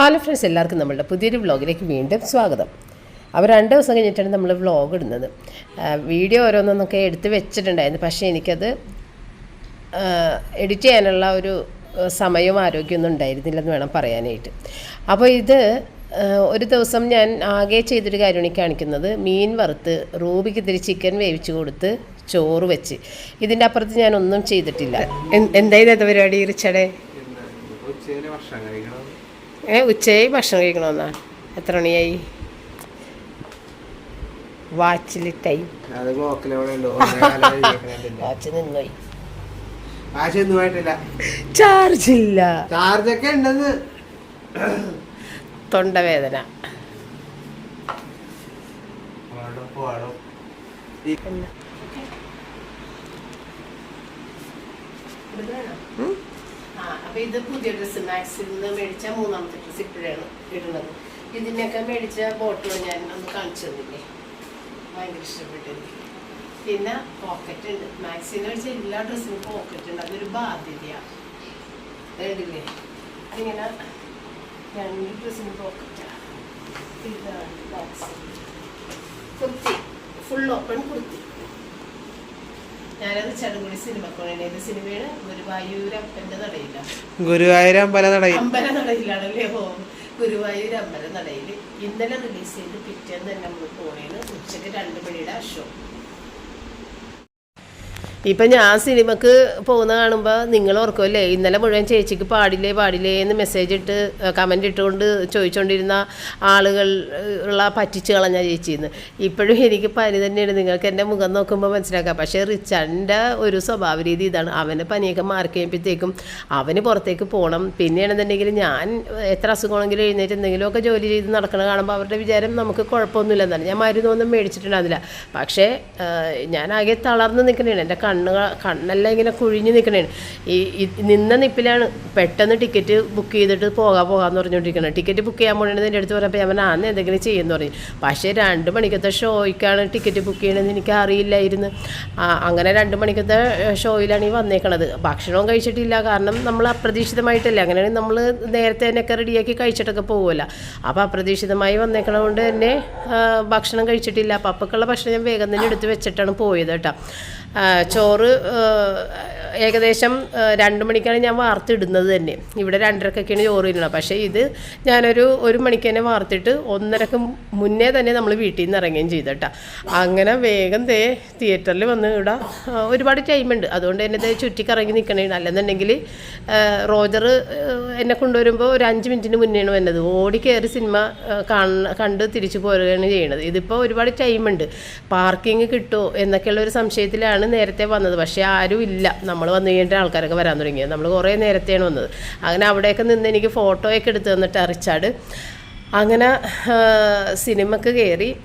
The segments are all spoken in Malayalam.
ഹലോ ഫ്രണ്ട്സ് എല്ലാവർക്കും നമ്മളുടെ പുതിയൊരു വ്ളോഗിലേക്ക് വീണ്ടും സ്വാഗതം. അപ്പോൾ രണ്ട് ദിവസം കഴിഞ്ഞിട്ടാണ് നമ്മൾ വ്ളോഗ് ഇടുന്നത്. വീഡിയോ ഓരോന്നൊക്കെ എടുത്ത് വെച്ചിട്ടുണ്ടായിരുന്നു. പക്ഷേ എനിക്കത് എഡിറ്റ് ചെയ്യാനുള്ള ഒരു സമയവും ആരോഗ്യമൊന്നും ഉണ്ടായിരുന്നില്ലെന്ന് വേണം പറയാനായിട്ട്. അപ്പോൾ ഇത് ഒരു ദിവസം ഞാൻ ആകെ ചെയ്തൊരു കാര്യമാണ് കാണിക്കുന്നത്. മീൻ വറുത്ത് റൂബിക്ക് ഇത്തിരി ചിക്കൻ വേവിച്ച് കൊടുത്ത് ചോറ് വെച്ച്. ഇതിന്റെ അപ്പുറത്ത് ഞാൻ ഒന്നും ചെയ്തിട്ടില്ല എന്തായിരുന്നു പരിപാടി ഇറിച്ചടേ ഉച്ചയിൽ ഭക്ഷണം കഴിക്കണം ഏ ഉച്ചയായി ഭക്ഷണം കഴിക്കണമെന്നാ എത്ര മണിയായി? വാച്ചിൽ ടൈം വാച്ച് നിന്നോയി. ചാർജ് ഇല്ല. ചാർജൊക്കെ ഉണ്ടെന്ന്. തൊണ്ടവേദന. പാടും പാടും അപ്പൊ ഇത് പുതിയ ഡ്രസ്സ് മാക്സിൽ നിന്ന് മേടിച്ച മൂന്നാമത്തെ ഡ്രസ്സ് ഇപ്പോഴാണ് ഇടുന്നത്. ഇതിനൊക്കെ മേടിച്ച ബോട്ടിൽ ഞാൻ അന്ന് കാണിച്ചു തന്നില്ലേ? ഭയങ്കര ഇഷ്ടപ്പെട്ടു പിന്നെ പോക്കറ്റ് ഉണ്ട്. മാക്സിന്ന് മേടിച്ച എല്ലാ ഡ്രസ്സിനും പോക്കറ്റ് ഉണ്ട്. അതൊരു ബാധ്യതയാണ് കേട്ടില്ലേ അതിങ്ങനെ രണ്ട് ഡ്രസ്സിന് പോക്കറ്റാണ് ഇതാണ് box kurti. Full open kurti. ഞാനത് ചടുകുടി സിനിമ കൊണ്ടത് സിനിമയാണ് ഗുരുവായൂർ അപ്പന്റെ നടയില്ല ഗുരുവായൂരം പല നടയും അമ്പല നടയിലാണല്ലേ ഹോ ഗുരുവായൂർ അമ്പല നടയിൽ. ഇന്നലെ റിലീസ് ചെയ്ത് പിറ്റേന്ന് തന്നെ നമ്മൾ പോണേന്ന് ഉച്ചയ്ക്ക് രണ്ട് മണിയുടെ ഷോ ഇപ്പം ഞാൻ സിനിമക്ക് പോകുന്ന കാണുമ്പോൾ നിങ്ങൾ ഓർക്കുമല്ലേ ഇന്നലെ മുഴുവൻ ചേച്ചിക്ക് പാടില്ലേ പാടില്ലേ എന്ന് മെസ്സേജ് ഇട്ട് കമന്റ് ഇട്ടുകൊണ്ട് ചോദിച്ചുകൊണ്ടിരുന്ന ആളുകൾ ഉള്ള പറ്റിച്ച് കളഞ്ഞ ചേച്ചിന്ന്. ഇപ്പോഴും എനിക്ക് പനി തന്നെയാണ്. നിങ്ങൾക്ക് എന്റെ മുഖം നോക്കുമ്പോൾ മനസ്സിലാക്കാം. പക്ഷേ റിച്ചാന്റെ ഒരു സ്വഭാവ രീതി ഇതാണ്. അവന് പനിയൊക്കെ മാർക്ക് ചെയ്യുമ്പോഴത്തേക്കും അവന് പുറത്തേക്ക് പോകണം പിന്നെയാണെന്നുണ്ടെങ്കിൽ ഞാൻ എത്ര അസുഖമാണെങ്കിലും എഴുന്നേറ്റ് എന്തെങ്കിലുമൊക്കെ ജോലി ചെയ്ത് നടക്കണ കാണുമ്പോൾ അവരുടെ വിചാരം നമുക്ക് കുഴപ്പമൊന്നുമില്ലെന്നാണ്. ഞാൻ മരുന്നൊന്നും മേടിച്ചിട്ടുണ്ടായിരുന്നില്ല. പക്ഷേ ഞാൻ ആകെ തളർന്ന് നിൽക്കണേണ് എന്റെ കണ്ണ് കണ്ണെല്ലാം ഇങ്ങനെ കുഴിഞ്ഞ് നിൽക്കണേണ് ഈ നിന്ന നിപ്പിലാണ് പെട്ടെന്ന് ടിക്കറ്റ് ബുക്ക് ചെയ്തിട്ട് പോകാൻ പോകാമെന്ന് പറഞ്ഞുകൊണ്ടിരിക്കണം ടിക്കറ്റ് ബുക്ക് ചെയ്യാൻ പോകണമെന്ന് എന്റെ അടുത്ത് പറഞ്ഞപ്പോൾ ഞാൻ അന്ന് എന്തെങ്കിലും ചെയ്യുമെന്ന് പറഞ്ഞു പക്ഷേ രണ്ട് മണിക്കത്തെ ഷോയ്ക്കാണ് ടിക്കറ്റ് ബുക്ക് ചെയ്യണമെന്ന് എനിക്ക് അറിയില്ലായിരുന്നു. അങ്ങനെ രണ്ട് മണിക്കത്തെ ഷോയിലാണ് ഈ വന്നേക്കണത്. ഭക്ഷണവും കഴിച്ചിട്ടില്ല. കാരണം നമ്മൾ അപ്രതീക്ഷിതമായിട്ടല്ലേ? അങ്ങനെയാണെങ്കിൽ നമ്മൾ നേരത്തെ തന്നെയൊക്കെ റെഡിയാക്കി കഴിച്ചിട്ടൊക്കെ പോകുമല്ല അപ്പോൾ അപ്രതീക്ഷിതമായി വന്നേക്കണതുകൊണ്ട് തന്നെ ഭക്ഷണം കഴിച്ചിട്ടില്ല. അപ്പോൾ അപ്പൊക്കുള്ള ഭക്ഷണം ഞാൻ വേഗം തന്നെ എടുത്ത് വെച്ചിട്ടാണ് പോയത് കേട്ടോ. ചോറ് ഏകദേശം രണ്ട് മണിക്കാണ് ഞാൻ വാർത്തിടുന്നത് തന്നെ. ഇവിടെ രണ്ടരക്കൊക്കെയാണ് ചോറ് ഇടുന്നത് പക്ഷേ ഇത് ഞാനൊരു ഒരു മണിക്ക് തന്നെ വാർത്തിട്ട് ഒന്നരക്ക് മുന്നേ തന്നെ നമ്മൾ വീട്ടിൽ നിന്ന് ഇറങ്ങുകയും ചെയ്തു കേട്ടോ. അങ്ങനെ വേഗം തേ തിയേറ്ററിൽ വന്ന് ഇവിടെ ഒരുപാട് ടൈമുണ്ട് അതുകൊണ്ട് തന്നെ തേ ചുറ്റിക്കറങ്ങി നിൽക്കണേ അല്ലെന്നുണ്ടെങ്കിൽ റോജർ എന്നെ കൊണ്ടുവരുമ്പോൾ ഒരു അഞ്ച് മിനിറ്റിന് മുന്നെയാണ് വന്നത്. ഓടി കയറി സിനിമ കാണ കണ്ട് തിരിച്ചു പോരുകയാണ് ചെയ്യണത്. ഇതിപ്പോൾ ഒരുപാട് ടൈമുണ്ട് പാർക്കിംഗ് കിട്ടുമോ എന്നൊക്കെയുള്ള ഒരു സംശയത്തിലാണ് നേരത്തെ വന്നത്. പക്ഷേ ആരും ഇല്ല. നമ്മൾ വന്നു കഴിഞ്ഞിട്ട് ആൾക്കാരൊക്കെ വരാൻ തുടങ്ങിയത് നമ്മൾ കുറേ നേരത്തെയാണ് വന്നത്. അങ്ങനെ അവിടെയൊക്കെ നിന്ന് എനിക്ക് ഫോട്ടോയൊക്കെ എടുത്ത് തന്നിട്ട് അറിച്ചാട് അങ്ങനെ സിനിമക്ക് കയറി.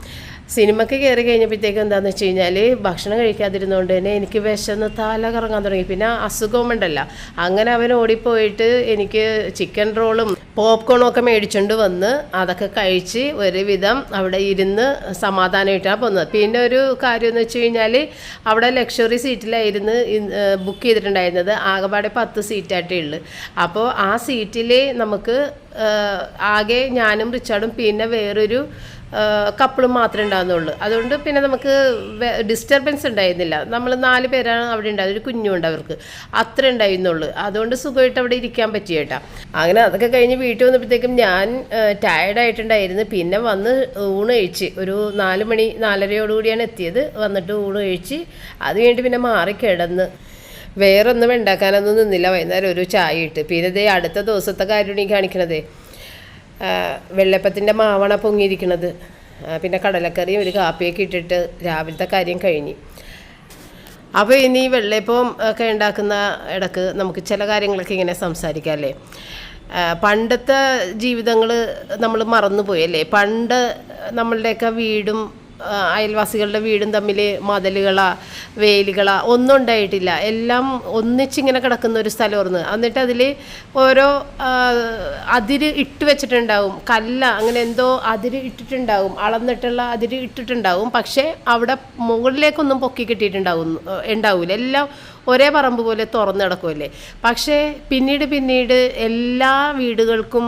സിനിമക്ക് കയറി കഴിഞ്ഞപ്പോഴത്തേക്ക് എന്താണെന്ന് വെച്ച് കഴിഞ്ഞാൽ ഭക്ഷണം കഴിക്കാതിരുന്നതുകൊണ്ട് തന്നെ എനിക്ക് വിശന്ന് തല കറങ്ങാൻ തുടങ്ങി. പിന്നെ അസുഖവും ഉണ്ടല്ല. അങ്ങനെ അവൻ ഓടിപ്പോയിട്ട് എനിക്ക് ചിക്കൻ റോളും പോപ്കോണും ഒക്കെ മേടിച്ചുകൊണ്ട് വന്ന് അതൊക്കെ കഴിച്ച് ഒരുവിധം അവിടെ ഇരുന്ന് സമാധാനമായിട്ടാണ് പോകുന്നത് പിന്നെ ഒരു കാര്യം എന്ന് വെച്ച് കഴിഞ്ഞാൽ അവിടെ ലക്ഷറി സീറ്റിലായിരുന്നു ബുക്ക് ചെയ്തിട്ടുണ്ടായിരുന്നത്. ആകെപ്പാടെ പത്ത് സീറ്റായിട്ടേ ഉള്ളൂ. അപ്പോൾ ആ സീറ്റിൽ നമുക്ക് ആകെ ഞാനും റിച്ചാർഡും പിന്നെ വേറൊരു കപ്പിളും മാത്രമേ ഉണ്ടാകുന്നുള്ളൂ. അതുകൊണ്ട് പിന്നെ നമുക്ക് ഡിസ്റ്റർബൻസ് ഉണ്ടായിരുന്നില്ല. നമ്മൾ നാല് പേരാണ് അവിടെ ഉണ്ടായത്. ഒരു കുഞ്ഞുണ്ട് അവർക്ക്. അത്ര ഉണ്ടായിരുന്നുള്ളൂ. അതുകൊണ്ട് സുഖമായിട്ട് അവിടെ ഇരിക്കാൻ പറ്റിയേട്ടാ അങ്ങനെ അതൊക്കെ കഴിഞ്ഞ് വീട്ടിൽ വന്നപ്പോഴത്തേക്കും ഞാൻ ടയർഡായിട്ടുണ്ടായിരുന്നു പിന്നെ വന്ന് ഊണ് കഴിച്ച് ഒരു നാല് മണി നാലരയോടുകൂടിയാണ് എത്തിയത്. വന്നിട്ട് ഊണ് കഴിച്ച് അത് കഴിഞ്ഞിട്ട് പിന്നെ മാറി കിടന്ന് വേറൊന്നും ഉണ്ടാക്കാനൊന്നും നിന്നില്ല. വൈകുന്നേരം ഒരു ചായ ഇട്ട്. പിന്നെ ദേ അടുത്ത ദിവസത്തെ കാര്യമാണ് ഈ കാണിക്കണതേ. വെള്ളപ്പത്തിന്റെ മാവണ പൊങ്ങിയിരിക്കുന്നത് പിന്നെ കടലക്കറിയും ഒരു കാപ്പിയൊക്കെ ഇട്ടിട്ട് രാവിലത്തെ കാര്യം കഴിഞ്ഞ്. അപ്പോൾ ഇനി വെള്ളയപ്പം ഒക്കെ ഉണ്ടാക്കുന്ന ഇടയ്ക്ക് നമുക്ക് ചില കാര്യങ്ങളൊക്കെ ഇങ്ങനെ സംസാരിക്കാം അല്ലേ? പണ്ടത്തെ ജീവിതങ്ങൾ നമ്മൾ മറന്നുപോയല്ലേ പണ്ട് നമ്മളുടെയൊക്കെ വീടും അയൽവാസികളുടെ വീടും തമ്മിൽ മതലുകളാ വേലികളാ ഒന്നും ഉണ്ടായിട്ടില്ല. എല്ലാം ഒന്നിച്ചിങ്ങനെ കിടക്കുന്ന ഒരു സ്ഥലമായിരുന്നു എന്നിട്ട് അതിൽ ഓരോ അതിര് ഇട്ട് വെച്ചിട്ടുണ്ടാവും. കല്ല അങ്ങനെ എന്തോ അതിര് ഇട്ടിട്ടുണ്ടാവും. അളന്നിട്ടുള്ള അതിര് ഇട്ടിട്ടുണ്ടാവും. പക്ഷേ അവിടെ മുകളിലേക്കൊന്നും പൊക്കി കിട്ടിയിട്ടുണ്ടാവും ഉണ്ടാവില്ല എല്ലാം ഒരേ പറമ്പ് പോലെ തുറന്നു കിടക്കുമല്ലേ പക്ഷേ പിന്നീട് പിന്നീട് എല്ലാ വീടുകൾക്കും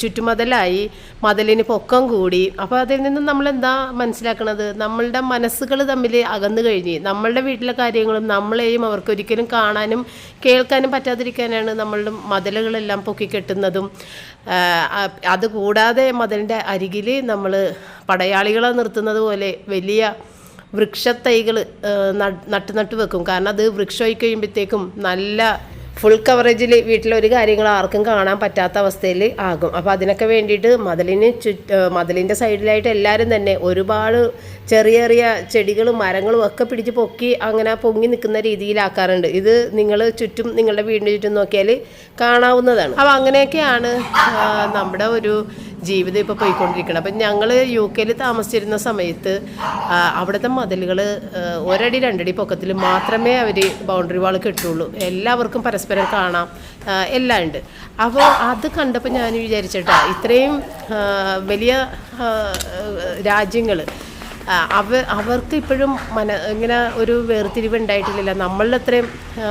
ചുറ്റുമതലായി മതിലിന് പൊക്കം കൂടി. അപ്പോൾ അതിൽ നിന്ന് നമ്മൾ എന്താ മനസ്സിലാക്കുന്നത് നമ്മളുടെ മനസ്സുകൾ തമ്മിൽ അകന്നു കഴിഞ്ഞ് നമ്മളുടെ വീട്ടിലെ കാര്യങ്ങളും നമ്മളെയും അവർക്കൊരിക്കലും കാണാനും കേൾക്കാനും പറ്റാതിരിക്കാനാണ് നമ്മളുടെ മതിലുകളെല്ലാം പൊക്കിക്കെട്ടുന്നതും അതുകൂടാതെ മതിലിന്റെ അരികിൽ നമ്മൾ പടയാളികളെ നിർത്തുന്നത് പോലെ വലിയ വൃക്ഷത്തൈകൾ നട്ട് നട്ട് വെക്കും. കാരണം അത് വൃക്ഷമായി കഴിയുമ്പോഴത്തേക്കും നല്ല ഫുൾ കവറേജിൽ വീട്ടിലൊരു കാര്യങ്ങൾ ആർക്കും കാണാൻ പറ്റാത്ത അവസ്ഥയിൽ ആകും. അപ്പോൾ അതിനൊക്കെ വേണ്ടിയിട്ട് മതിലിന് ചുറ്റ മതിലിന്റെ സൈഡിലായിട്ട് എല്ലാവരും തന്നെ ഒരുപാട് ചെറിയ ചെറിയ ചെടികളും മരങ്ങളും ഒക്കെ പിടിച്ച് പൊക്കി അങ്ങനെ പൊങ്ങി നിൽക്കുന്ന രീതിയിലാക്കാറുണ്ട്. ഇത് നിങ്ങൾ ചുറ്റും നിങ്ങളുടെ വീടിന് ചുറ്റും നോക്കിയാൽ കാണാവുന്നതാണ്. അപ്പോൾ അങ്ങനെയൊക്കെയാണ് നമ്മുടെ ഒരു ജീവിതം ഇപ്പോൾ പോയിക്കൊണ്ടിരിക്കണം. അപ്പം ഞങ്ങൾ യു കെയിൽ താമസിച്ചിരുന്ന സമയത്ത് അവിടുത്തെ മതിലുകൾ ഒരടി രണ്ടടി പൊക്കത്തിൽ മാത്രമേ അവർ ബൗണ്ടറി വാൾ കെട്ടുള്ളൂ. എല്ലാവർക്കും പരസ്പരം കാണാം എല്ലാം ഉണ്ട്. അപ്പോൾ അത് കണ്ടപ്പോൾ ഞാൻ വിചാരിച്ചിട്ടാണ് ഇത്രയും വലിയ രാജ്യങ്ങൾ അവ അവർക്ക് ഇപ്പോഴും മന ഇങ്ങനെ ഒരു വേർതിരിവ് ഉണ്ടായിട്ടില്ലല്ലോ. നമ്മളുടെ അത്രയും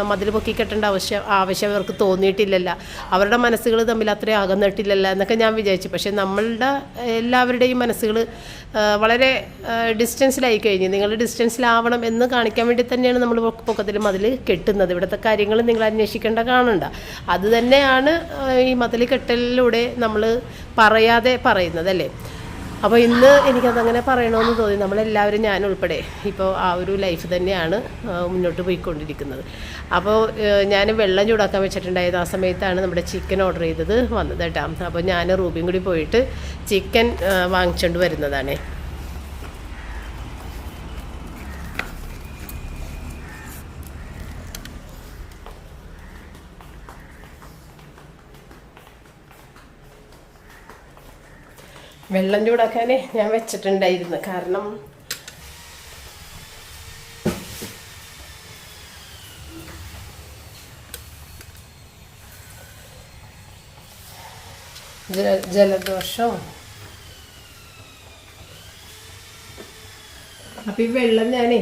മതിൽ പൊക്കി കെട്ടേണ്ട ആവശ്യം ആവശ്യം അവർക്ക് തോന്നിയിട്ടില്ലല്ല. അവരുടെ മനസ്സുകൾ തമ്മിൽ അത്രയും അകന്നിട്ടില്ലല്ല എന്നൊക്കെ ഞാൻ വിചാരിച്ചു. പക്ഷേ നമ്മളുടെ എല്ലാവരുടെയും മനസ്സുകൾ വളരെ ഡിസ്റ്റൻസിലായി കഴിഞ്ഞു. നിങ്ങൾ ഡിസ്റ്റൻസിലാവണം എന്ന് കാണിക്കാൻ വേണ്ടി തന്നെയാണ് നമ്മൾ പൊക്കത്തിൽ മതിൽ കെട്ടുന്നത്. ഇവിടുത്തെ കാര്യങ്ങൾ നിങ്ങൾ അന്വേഷിക്കേണ്ട കാണണ്ട. അതുതന്നെയാണ് ഈ മതിൽ കെട്ടലിലൂടെ നമ്മൾ പറയാതെ പറയുന്നത് അല്ലേ? അപ്പോൾ ഇന്ന് എനിക്കതങ്ങനെ പറയണമെന്ന് തോന്നി. നമ്മളെല്ലാവരും ഞാൻ ഉൾപ്പെടെ ഇപ്പോൾ ആ ഒരു ലൈഫ് തന്നെയാണ് മുന്നോട്ട് പോയിക്കൊണ്ടിരിക്കുന്നത്. അപ്പോൾ ഞാൻ വെള്ളം ചൂടാക്കാൻ വെച്ചിട്ടുണ്ടായത് ആ സമയത്താണ് നമ്മുടെ ചിക്കൻ ഓർഡർ ചെയ്തത് വന്നത് കേട്ടോ. അപ്പോൾ ഞാൻ റൂബിയും കൂടി പോയിട്ട് ചിക്കൻ വാങ്ങിച്ചുകൊണ്ട് വരുന്നതാണ്. വെള്ളം ചൂടാക്കാൻ ഞാൻ വെച്ചിട്ടുണ്ടായിരുന്നു. കാരണം ജലദോഷം. അപ്പം ഈ വെള്ളം ഞാനേ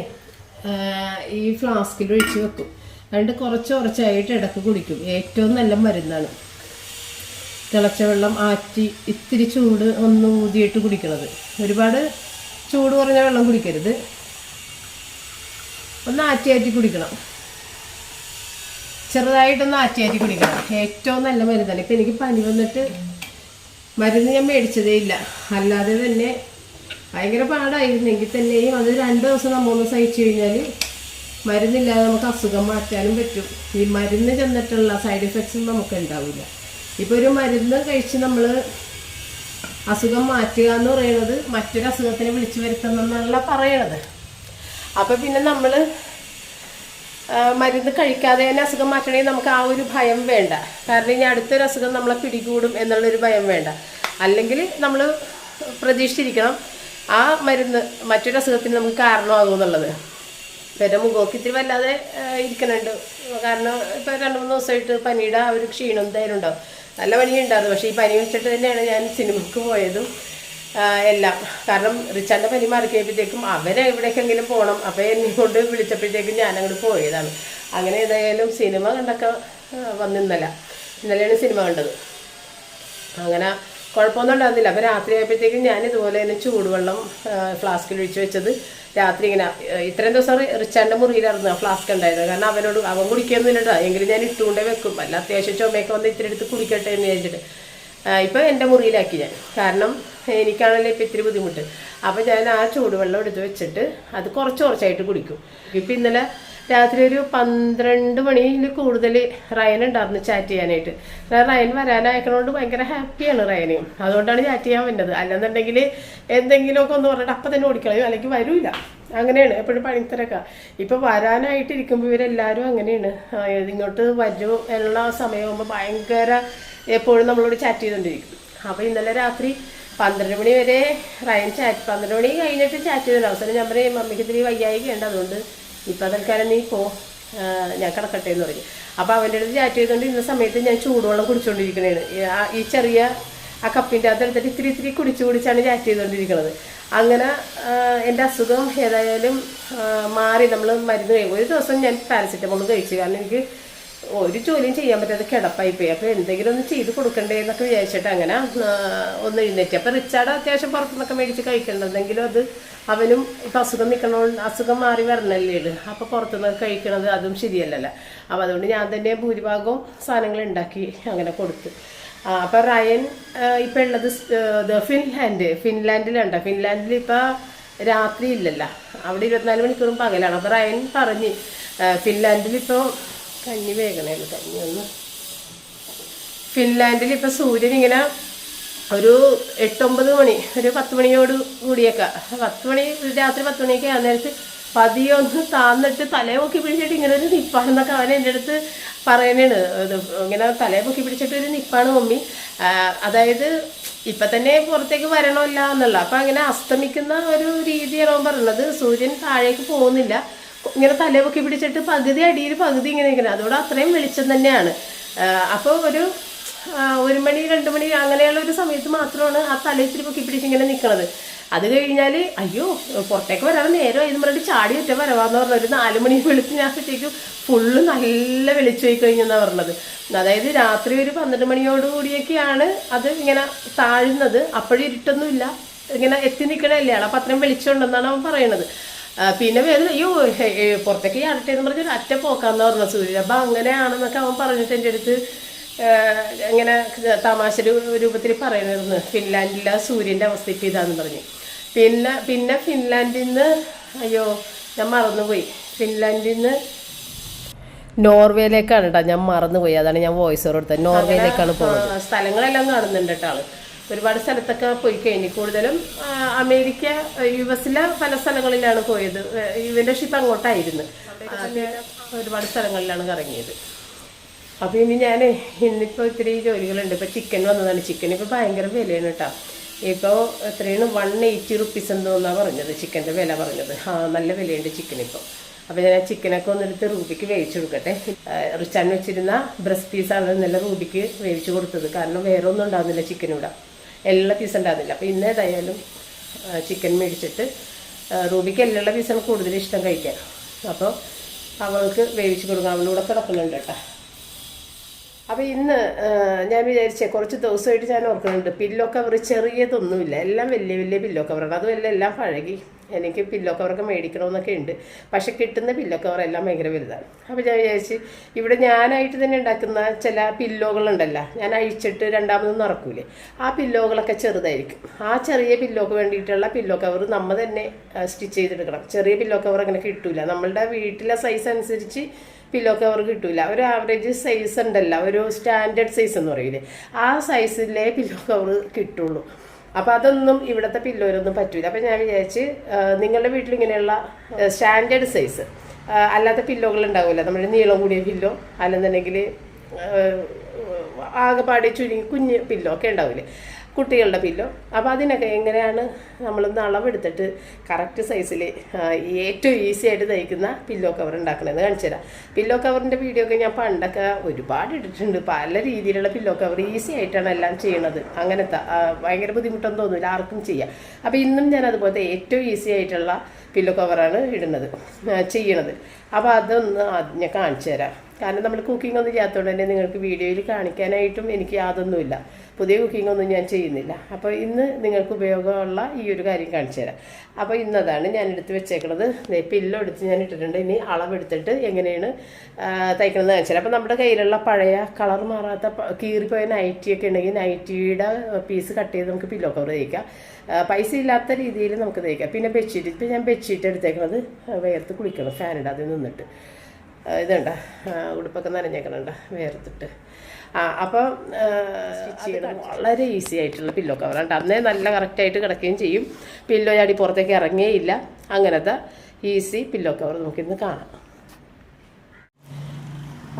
ഈ ഫ്ലാസ്കിൽ ഒഴിച്ച് വെക്കും. അതുകൊണ്ട് കുറച്ച് കുറച്ചായിട്ട് ഇടയ്ക്ക് കുടിക്കും. ഏറ്റവും നല്ല മരുന്നാണ്. തിളച്ച വെള്ളം ആറ്റി ഇത്തിരി ചൂട് ഒന്ന് ഊതിയിട്ട് കുടിക്കണത്. ഒരുപാട് ചൂട് കുറഞ്ഞ വെള്ളം കുടിക്കരുത്. ഒന്ന് ആറ്റി ആറ്റി കുടിക്കണം. ചെറുതായിട്ടൊന്ന് ആറ്റി ആറ്റി കുടിക്കണം. ഏറ്റവും നല്ല മരുന്നാണ് ഇപ്പം എനിക്ക് പനി വന്നിട്ട് മരുന്ന് ഞാൻ മേടിച്ചതേ ഇല്ല. അല്ലാതെ തന്നെ ഭയങ്കര പാടായിരുന്നെങ്കിൽ തന്നെയും അത് രണ്ട് ദിവസം നമ്മൊന്ന് സഹിച്ചു കഴിഞ്ഞാൽ മരുന്നില്ലാതെ നമുക്ക് അസുഖം മാറ്റാനും പറ്റും. ഈ മരുന്ന് ചെന്നിട്ടുള്ള സൈഡ് എഫക്ട്സും നമുക്ക് ഉണ്ടാവില്ല. ഇപ്പോൾ ഒരു മരുന്ന് കഴിച്ച് നമ്മൾ അസുഖം മാറ്റുക എന്ന് പറയുന്നത് മറ്റൊരു അസുഖത്തിനെ വിളിച്ചു വരുത്തുന്നല്ല പറയണത്. അപ്പോൾ പിന്നെ നമ്മൾ മരുന്ന് കഴിക്കാതെ തന്നെ അസുഖം മാറ്റണമെങ്കിൽ നമുക്ക് ആ ഒരു ഭയം വേണ്ട. കാരണം ഇനി അടുത്തൊരു അസുഖം നമ്മളെ പിടികൂടും എന്നുള്ളൊരു ഭയം വേണ്ട. അല്ലെങ്കിൽ നമ്മൾ പ്രതീക്ഷിച്ചിരിക്കണം ആ മരുന്ന് മറ്റൊരു അസുഖത്തിന് നമുക്ക് കാരണമാകും എന്നുള്ളത്. എന്റെ മുഖമൊക്കെ ഇത്തിരി വല്ലാതെ ഇരിക്കുന്നുണ്ട് കാരണം ഇപ്പം രണ്ട് മൂന്ന് ദിവസമായിട്ട് പനിയുടെ ആ ഒരു ക്ഷീണം എന്തായാലും ഉണ്ടാവും. നല്ല പനി ഉണ്ടായിരുന്നു. പക്ഷേ ഈ പനി വെച്ചിട്ട് തന്നെയാണ് ഞാൻ സിനിമക്ക് പോയതും എല്ലാം. കാരണം റിച്ചാന്റെ പനി മാറി അവരെ എവിടേക്കെങ്കിലും പോകണം അപ്പോൾ എന്നെ കൊണ്ട് വിളിച്ചപ്പോഴത്തേക്കും ഞാനങ്ങോട്ട് പോയതാണ്. അങ്ങനെ ഏതായാലും സിനിമ കണ്ടൊക്കെ വന്നിന്നല്ല. ഇന്നലെയാണ് സിനിമ കണ്ടത്. അങ്ങനെ കുഴപ്പമൊന്നും ഉണ്ടായിരുന്നില്ല അപ്പോൾ രാത്രി ആയപ്പോഴത്തേക്കും ഞാൻ ഇതുപോലെ തന്നെ ചൂടുവെള്ളം ഫ്ലാസ്കിൽ ഒഴിച്ച് വെച്ചത്. രാത്രി ഇങ്ങനെ ഇത്രയും ദിവസം റിച്ചാന്റെ മുറിയിലായിരുന്നു ആ ഫ്ലാസ്ക് ഉണ്ടായിരുന്നത്. കാരണം അവനോട് അവൻ കുടിക്കൊന്നുമില്ല കേട്ടോ എങ്കിലും ഞാൻ ഇട്ടുകൊണ്ടേ വെക്കും. അല്ല അത്യാവശ്യം ചുമയൊക്കെ വന്ന് ഇത്തിരി എടുത്ത് കുടിക്കട്ടെ എന്ന് വിചാരിച്ചിട്ട്. ഇപ്പം എന്റെ മുറിയിലാക്കി ഞാൻ. കാരണം എനിക്കാണല്ലോ ഇപ്പം ഇത്തിരി ബുദ്ധിമുട്ട്. അപ്പോൾ ഞാൻ ആ ചൂടുവെള്ളം എടുത്ത് വെച്ചിട്ട് അത് കുറച്ച് കുറച്ചായിട്ട് കുടിക്കും. ഇപ്പം ഇന്നലെ രാത്രി ഒരു പന്ത്രണ്ട് മണിയിൽ കൂടുതൽ റയൻ ഉണ്ടായിരുന്നു ചാറ്റ് ചെയ്യാനായിട്ട്. റയൻ വരാനായക്കണോണ്ട് ഭയങ്കര ഹാപ്പിയാണ് റയന് അതുകൊണ്ടാണ് ചാറ്റ് ചെയ്യാൻ പറ്റുന്നത് അല്ലെന്നുണ്ടെങ്കിൽ എന്തെങ്കിലുമൊക്കെ ഒന്ന് പറഞ്ഞിട്ട് അപ്പം തന്നെ ഓടിക്കളയും. അല്ലെങ്കിൽ വരൂല. അങ്ങനെയാണ്. എപ്പോഴും പണിത്തരക്ക. ഇപ്പം വരാനായിട്ടിരിക്കുമ്പോൾ ഇവരെല്ലാവരും അങ്ങനെയാണ്. ഇങ്ങോട്ട് വരും എല്ലാ സമയമാകുമ്പോൾ ഭയങ്കര എപ്പോഴും നമ്മളോട് ചാറ്റ് ചെയ്തുകൊണ്ടിരിക്കും അപ്പോൾ ഇന്നലെ രാത്രി പന്ത്രണ്ട് മണി വരെ റയൻ ചാറ്റ് പന്ത്രണ്ട് മണി കഴിഞ്ഞിട്ട് ചാറ്റ് ചെയ്തൊരു അവസരം ഞാൻ പറയും മമ്മിക്ക് ഇത്തിരി കേണ്ട അതുകൊണ്ട് ഇപ്പം തൽക്കാലം നീ പോ. ഞാൻ കിടക്കട്ടെ എന്ന് പറഞ്ഞു. അപ്പോൾ അവന്റെ അടുത്ത് ചാറ്റ് ചെയ്തുകൊണ്ട് ഇന്ന സമയത്ത് ഞാൻ ചൂടുവെള്ളം കുടിച്ചുകൊണ്ടിരിക്കണേണ് ഈ ചെറിയ ആ കപ്പിന്റെ അകത്ത് എടുത്തിട്ട് ഇത്തിരി ഇത്തിരി കുടിച്ച് കുടിച്ചാണ് ചാറ്റ് ചെയ്തുകൊണ്ടിരിക്കുന്നത് അങ്ങനെ എന്റെ അസുഖം ഏതായാലും മാറി. നമ്മൾ മരുന്ന് കഴിക്കും ഒരു ദിവസം ഞാൻ പാരസെറ്റമോൾ കഴിച്ചു. കാരണം എനിക്ക് ഒരു ജോലിയും ചെയ്യാൻ പറ്റാതെ കിടപ്പായി പോയി അപ്പോൾ എന്തെങ്കിലും ഒന്ന് ചെയ്ത് കൊടുക്കണ്ടേ എന്നൊക്കെ വിചാരിച്ചിട്ട് അങ്ങനെ ഒന്ന് എഴുന്നേറ്റ്. അപ്പോൾ റിച്ചാർഡ് അത്യാവശ്യം പുറത്തുനിന്നൊക്കെ മേടിച്ച് കഴിക്കണ്ടെങ്കിലും അത് അവനും ഇപ്പം അസുഖം നിൽക്കണോണ്ട് അസുഖം മാറി വരണല്ലേ അപ്പോൾ പുറത്തുനിന്ന് കഴിക്കണത് അതും ശരിയല്ലല്ലോ. അപ്പോൾ അതുകൊണ്ട് ഞാൻ തന്നെ ഭൂരിഭാഗവും സാധനങ്ങൾ ഉണ്ടാക്കി അങ്ങനെ കൊടുത്തു. അപ്പോൾ റയൻ ഇപ്പം ഉള്ളത് ഇത് ഫിൻലാൻഡ്. ഫിൻലാൻഡിലുണ്ട്. ഫിൻലാൻഡിൽ ഇപ്പൊ രാത്രി ഇല്ലല്ലോ. അവിടെ ഇരുപത്തിനാല് മണിക്കൂറും പകലാണ്. അപ്പോൾ റയൻ പറഞ്ഞ് ഫിൻലാൻഡിൽ ഇപ്പൊ കഞ്ഞി വേഗണേല്ലോ കഞ്ഞി ഒന്ന്. ഫിൻലാൻഡിൽ ഇപ്പം സൂര്യൻ ഇങ്ങനെ ഒരു എട്ടൊമ്പത് മണി ഒരു പത്ത് മണിയോട് കൂടിയൊക്കെ. പത്ത് മണി രാത്രി പത്ത് മണിയൊക്കെ ആ നേരത്ത് പതിയൊന്ന് താന്നിട്ട് തലയെ പൊക്കി പിടിച്ചിട്ട് ഇങ്ങനെ ഒരു നിപ്പാണെന്നൊക്കെ അവൻ എന്റെ അടുത്ത് പറയണേണ് ഇങ്ങനെ തലയെ പൊക്കി പിടിച്ചിട്ട് ഒരു നിപ്പാണ് മമ്മി. അതായത് ഇപ്പം തന്നെ പുറത്തേക്ക് വരണമല്ല എന്നുള്ള അപ്പം അങ്ങനെ അസ്തമിക്കുന്ന ഒരു രീതിയാണ് പറയുന്നത് സൂര്യൻ താഴേക്ക് പോകുന്നില്ല. ഇങ്ങനെ തലവൊക്കെ പിടിച്ചിട്ട് പകുതി അടിയിൽ പകുതി ഇങ്ങനെ ഇങ്ങനെ. അതോടെ അത്രയും വെളിച്ചം തന്നെയാണ്. അപ്പോൾ ഒരു ഒരു മണി രണ്ട് മണി അങ്ങനെയുള്ള ഒരു സമയത്ത് മാത്രമാണ് ആ തല ഇത്തിരി പൊക്കി പിടിച്ച് ഇങ്ങനെ നിൽക്കുന്നത് അത് കഴിഞ്ഞാൽ അയ്യോ പുറത്തേക്ക് വരാൻ നേരം ഇതും പറഞ്ഞിട്ട് ചാടി ഒറ്റ വരവാന്ന് പറഞ്ഞത് ഒരു നാല് മണി വെളുത്ത് ഞാൻ അപ്പോഴത്തേക്കും ഫുള്ള് നല്ല വെളിച്ചമായി കഴിഞ്ഞെന്നാണ് പറഞ്ഞത്. അതായത് രാത്രി ഒരു പന്ത്രണ്ട് മണിയോടുകൂടിയൊക്കെയാണ് അത് ഇങ്ങനെ താഴുന്നത്. അപ്പോഴും ഇരുട്ടൊന്നുമില്ല. ഇങ്ങനെ എത്തി നിൽക്കണല്ലേ അപ്പം അത്രയും വെളിച്ചമുണ്ടെന്നാണ് അവൻ പറയണത്. പിന്നെ വേറെ അയ്യോ പുറത്തേക്ക് ചാടട്ടെ എന്ന് പറഞ്ഞൊരു അറ്റ പോക്കാന്ന് പറഞ്ഞ സൂര്യൻ അപ്പം അങ്ങനെയാണെന്നൊക്കെ അവൻ പറഞ്ഞിട്ട് എന്റെ അടുത്ത് ഇങ്ങനെ തമാശ രൂപത്തിൽ പറയണമായിരുന്നു ഫിൻലാൻഡിലെ സൂര്യന്റെ അവസ്ഥ ഇപ്പം ഇതാന്ന് പറഞ്ഞു. പിന്നെ പിന്നെ ഫിൻലാൻഡിൽ നിന്ന് അയ്യോ ഞാൻ മറന്നുപോയി. ഫിൻലാൻഡിൽ നിന്ന് നോർവേയിലേക്കാണ് കേട്ടോ ഞാൻ മറന്നുപോയി. അതാണ് ഞാൻ വോയിസ് ഓർ കൊടുത്തത് നോർവേയിലേക്കാണ് പോകുന്നത് സ്ഥലങ്ങളെല്ലാം കാണുന്നുണ്ട് കേട്ടോ ആൾ. ഒരുപാട് സ്ഥലത്തൊക്കെ പോയി കഴിഞ്ഞു. കൂടുതലും അമേരിക്ക യു എസിലെ പല സ്ഥലങ്ങളിലാണ് പോയത്. ഇവന്റെ ഇവന്റെ ഷിപ്പ് അങ്ങോട്ടായിരുന്നു. ഒരുപാട് സ്ഥലങ്ങളിലാണ് കറങ്ങിയത്. അപ്പൊ ഇനി ഞാൻ ഇന്നിപ്പോ ഇത്തിരി ജോലികളുണ്ട്. ഇപ്പൊ ചിക്കൻ വന്നതാണ്. ചിക്കൻ ഇപ്പൊ ഭയങ്കര വിലയാണ് കേട്ടോ ഇപ്പോൾ എത്രയാണ്? വൺ എയ്റ്റി റുപ്പീസ് എന്തോന്നാണ് പറഞ്ഞത്. ചിക്കന്റെ വില പറഞ്ഞത്. ആ നല്ല വിലയുണ്ട് ചിക്കൻ ഇപ്പോൾ അപ്പോൾ ഞാൻ ചിക്കനൊക്കെ ഒന്നെടുത്ത് റൂബിക്ക് വേവിച്ചു കൊടുക്കട്ടെ. റിച്ചാൻ വെച്ചിരുന്ന ബ്രസ്റ്റ് പീസാണ് നല്ല റൂബിക്ക് വേവിച്ചു കൊടുത്തത്. കാരണം വേറെ ഒന്നും ഉണ്ടാകുന്നില്ല ചിക്കൻ ഇവിടെ. എല്ലാ പീസ് ഉണ്ടാകുന്നില്ല അപ്പോൾ ഇന്ന് ഏതായാലും ചിക്കൻ മേടിച്ചിട്ട് റൂബിക്ക് എല്ലാ പീസാണ് കൂടുതൽ ഇഷ്ടം കഴിക്കാൻ. അപ്പോൾ അവൾക്ക് വേവിച്ച് കൊടുക്കാം. അവളിവിടെ കിടക്കുന്നുണ്ട് കേട്ടോ. അപ്പോൾ ഇന്ന് ഞാൻ വിചാരിച്ചേ കുറച്ച് ദിവസമായിട്ട് ഞാൻ ഓർക്കുന്നുണ്ട്. പില്ലോ കവർ ചെറിയതൊന്നുമില്ല എല്ലാം വലിയ വലിയ പില്ലോ കവറാണ് അതുമല്ല എല്ലാം പഴകി. എനിക്ക് പില്ലോ കവറൊക്കെ മേടിക്കണമെന്നൊക്കെ ഉണ്ട്. പക്ഷെ കിട്ടുന്ന പില്ലോ കവറെല്ലാം ഭയങ്കര വലുതാണ്. അപ്പോൾ ഞാൻ വിചാരിച്ച് ഇവിടെ ഞാനായിട്ട് തന്നെ ഉണ്ടാക്കുന്ന ചില പില്ലോകളുണ്ടല്ലോ ഞാൻ അഴിച്ചിട്ട് രണ്ടാമതൊന്നും നിറക്കൂലേ ആ പില്ലോകളൊക്കെ ചെറുതായിരിക്കും. ആ ചെറിയ പില്ലോക്ക് വേണ്ടിയിട്ടുള്ള പില്ലോ കവർ നമ്മൾ തന്നെ സ്റ്റിച്ച് ചെയ്തെടുക്കണം. ചെറിയ പില്ലോ കവർ അങ്ങനെ കിട്ടൂല. നമ്മളുടെ വീട്ടിലെ സൈസ് അനുസരിച്ച് പില്ലോ കവർ കിട്ടൂല. ഒരു ആവറേജ് സൈസ് ഉണ്ടല്ലോ ഒരു സ്റ്റാൻഡേർഡ് സൈസ് എന്ന് പറയില്ലേ ആ സൈസിലെ പില്ലോ കവർ കിട്ടുള്ളൂ. അപ്പോൾ അതൊന്നും ഇവിടുത്തെ പില്ലോരൊന്നും പറ്റൂല. അപ്പോൾ ഞാൻ വിചാരിച്ച് നിങ്ങളുടെ വീട്ടിൽ ഇങ്ങനെയുള്ള സ്റ്റാൻഡേർഡ് സൈസ് അല്ലാത്ത പില്ലോകൾ ഉണ്ടാവില്ല നമ്മുടെ നീളം കൂടിയ പില്ലോ അല്ലെന്നുണ്ടെങ്കിൽ ആകെപ്പാടെ ചുരുങ്ങി കുഞ്ഞ് പില്ലോ ഒക്കെ ഉണ്ടാവില്ലേ കുട്ടികളുടെ പില്ലോ അപ്പോൾ അതിനൊക്കെ എങ്ങനെയാണ് നമ്മളൊന്ന് അളവെടുത്തിട്ട് കറക്റ്റ് സൈസിൽ ഏറ്റവും ഈസി ആയിട്ട് തയ്ക്കുന്ന പില്ലോ കവർ ഉണ്ടാക്കണമെന്ന് കാണിച്ചു തരാം. പില്ലോ കവറിന്റെ വീഡിയോ ഒക്കെ ഞാൻ പണ്ടൊക്കെ ഒരുപാട് ഇട്ടിട്ടുണ്ട്. പല രീതിയിലുള്ള പില്ലോ കവർ ഈസി ആയിട്ടാണ് എല്ലാം ചെയ്യണത്. അങ്ങനത്തെ ഭയങ്കര ബുദ്ധിമുട്ടൊന്നും തോന്നില്ല ആർക്കും ചെയ്യാം. അപ്പോൾ ഇന്നും ഞാൻ അതുപോലത്തെ ഏറ്റവും ഈസി ആയിട്ടുള്ള പില്ലോ കവറാണ് ഇടുന്നത് ചെയ്യണത്. അപ്പോൾ അതൊന്ന് ഞാൻ കാണിച്ചു തരാം. കാരണം നമ്മൾ കുക്കിംഗ് ഒന്നും ചെയ്യാത്തതുകൊണ്ട് തന്നെ നിങ്ങൾക്ക് വീഡിയോയിൽ കാണിക്കാനായിട്ടും എനിക്ക് യാതൊന്നുമില്ല. പുതിയ കുക്കിംഗ് ഒന്നും ഞാൻ ചെയ്യുന്നില്ല. അപ്പോൾ ഇന്ന് നിങ്ങൾക്ക് ഉപയോഗമുള്ള ഈ ഒരു കാര്യം കാണിച്ചു തരാം. അപ്പോൾ ഇന്നതാണ് ഞാൻ എടുത്ത് വെച്ചേക്കുന്നത് പില്ലോ എടുത്ത് ഞാൻ ഇട്ടിട്ടുണ്ട്. ഇനി അളവെടുത്തിട്ട് എങ്ങനെയാണ് തയ്ക്കണമെന്ന് കാണിച്ചു തരാം. അപ്പോൾ നമ്മുടെ കയ്യിലുള്ള പഴയ കളർ മാറാത്ത കീറിപ്പോയ നൈറ്റിയൊക്കെ ഉണ്ടെങ്കിൽ നൈറ്റിയുടെ പീസ് കട്ട് ചെയ്ത് നമുക്ക് പില്ലോ കവർ തയ്ക്കാം. പൈസ ഇല്ലാത്ത രീതിയിൽ നമുക്ക് തയ്ക്കാം. പിന്നെ ബെഡ്ഷീറ്റ് ഇപ്പം ഞാൻ ബെഡ്ഷീറ്റ് എടുത്തേക്കുന്നത് വേർത്ത് കുളിക്കണം ഫാനിടാതെ നിന്നിട്ട്. ഇതുണ്ട. ഉടുപ്പൊക്കെ നനഞ്ഞേക്കണുണ്ട്. വേർത്തിട്ട്. ആ അപ്പം സ്റ്റിച്ച് ചെയ്യണം വളരെ ഈസി ആയിട്ടുള്ള പില്ലോ കവറാണ് അന്നേ നല്ല കറക്റ്റായിട്ട് കിടക്കുകയും ചെയ്യും. പില്ലോ ചാടി പുറത്തേക്ക് ഇറങ്ങേയില്ല. അങ്ങനത്തെ ഈസി പില്ലോ കവർ നമുക്കിന്ന് കാണാം.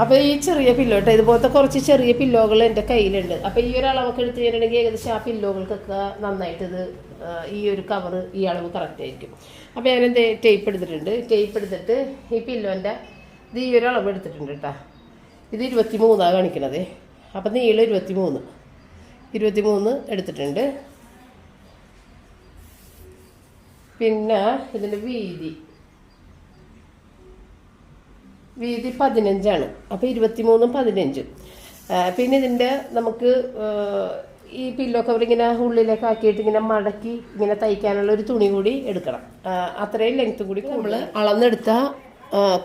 അപ്പോൾ ഈ ചെറിയ പില്ലോ കേട്ടോ ഇതുപോലത്തെ കുറച്ച് ചെറിയ പില്ലോകൾ എന്റെ കയ്യിലുണ്ട്. അപ്പോൾ ഈ ഒരു അളവൊക്കെ എടുത്ത് കഴിഞ്ഞിട്ടുണ്ടെങ്കിൽ ഏകദേശം ആ പില്ലോകൾക്കൊക്കെ നന്നായിട്ട് ഇത് ഈ ഒരു കവർ ഈ അളവ് കറക്റ്റ് ആയിരിക്കും. അപ്പോൾ ഞാൻ ടേപ്പ് എടുത്തിട്ടുണ്ട്. ടേപ്പ് എടുത്തിട്ട് ഈ പില്ലോന്റെ ഇത് ഈ ഒരു അളവ് എടുത്തിട്ടുണ്ട് കേട്ടോ. ഇത് ഇരുപത്തി മൂന്നാണ് കാണിക്കണത്. അപ്പം നീളം ഇരുപത്തി മൂന്ന് ഇരുപത്തി മൂന്ന് എടുത്തിട്ടുണ്ട്. പിന്നെ ഇതിന്റെ വീതി. വീതി പതിനഞ്ചാണ്. അപ്പോൾ ഇരുപത്തിമൂന്നും പതിനഞ്ചും. ആ, പിന്നെ ഇതിന്റെ നമുക്ക് ഈ പില്ലോ കവർ ഇങ്ങനെ ഉള്ളിലേക്ക് ആക്കിയിട്ട് ഇങ്ങനെ മടക്കി ഇങ്ങനെ തയ്ക്കാനുള്ള ഒരു തുണി കൂടി എടുക്കണം. അത്രയും ലെങ്ത് കൂടി നമ്മൾ അളന്നെടുത്ത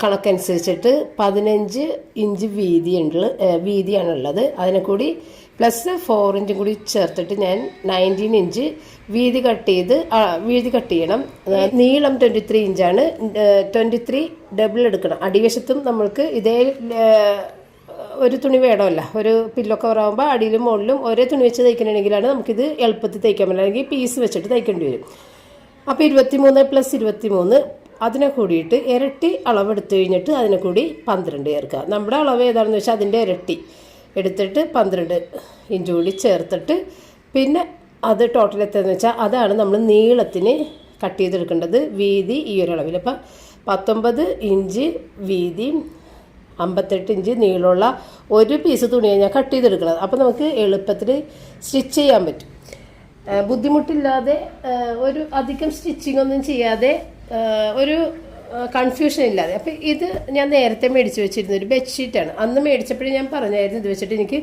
കണക്കനുസരിച്ചിട്ട് പതിനഞ്ച് ഇഞ്ച് ഉണ്ട് വീതിയാണുള്ളത്. അതിനെ കൂടി പ്ലസ് ഫോർ ഇഞ്ചും കൂടി ചേർത്തിട്ട് ഞാൻ നയന്റീൻ ഇഞ്ച് വീതി കട്ട് ചെയ്ത് വീതി കട്ട് ചെയ്യണം. നീളം ട്വന്റി ത്രീ ഇഞ്ചാണ്. ട്വന്റി ത്രീ ഡബിൾ എടുക്കണം. അടിവശത്തും നമ്മൾക്ക് ഇതേ ഒരു തുണി വേണമല്ല. ഒരു പില്ലോ കവറാകുമ്പോൾ അടിയിലും മുകളിലും ഒരേ തുണി വെച്ച് തയ്ക്കണമെങ്കിലാണ് നമുക്കിത് എളുപ്പത്തിൽ തയ്ക്കാൻ പറ്റില്ല അല്ലെങ്കിൽ പീസ് വെച്ചിട്ട് തയ്ക്കേണ്ടി വരും. അപ്പോൾ ഇരുപത്തി മൂന്ന് പ്ലസ് ഇരുപത്തിമൂന്ന് അതിനെ കൂടിയിട്ട് ഇരട്ടി അളവെടുത്തു കഴിഞ്ഞിട്ട് അതിനെ കൂടി പന്ത്രണ്ട് ചേർക്കുക. നമ്മുടെ അളവ് ഏതാണെന്ന് വെച്ചാൽ അതിന്റെ ഇരട്ടി എടുത്തിട്ട് പന്ത്രണ്ട് ഇഞ്ച് കൂടി ചേർത്തിട്ട് പിന്നെ അത് ടോട്ടൽ എത്രയെന്ന് വെച്ചാൽ അതാണ് നമ്മൾ നീളത്തിന് കട്ട് ചെയ്തെടുക്കേണ്ടത് വീതി ഈ ഒരു അളവിൽ. അപ്പം പത്തൊമ്പത് ഇഞ്ച് വീതി അമ്പത്തെട്ട് ഇഞ്ച് നീളമുള്ള ഒരു പീസ് തുണിയാണ് ഞാൻ കട്ട് ചെയ്തെടുക്കുന്നത്. അപ്പോൾ നമുക്ക് എളുപ്പത്തിൽ സ്റ്റിച്ച് ചെയ്യാൻ പറ്റും. ബുദ്ധിമുട്ടില്ലാതെ ഒരു അധികം സ്റ്റിച്ചിങ് ഒന്നും ചെയ്യാതെ ഒരു കൺഫ്യൂഷൻ ഇല്ലാതെ. അപ്പം ഇത് ഞാൻ നേരത്തെ മേടിച്ച് വെച്ചിരുന്ന ഒരു ബെഡ്ഷീറ്റാണ് അന്ന് മേടിച്ചപ്പോഴേ ഞാൻ പറഞ്ഞായിരുന്നു ഇത് വെച്ചിട്ട് എനിക്ക്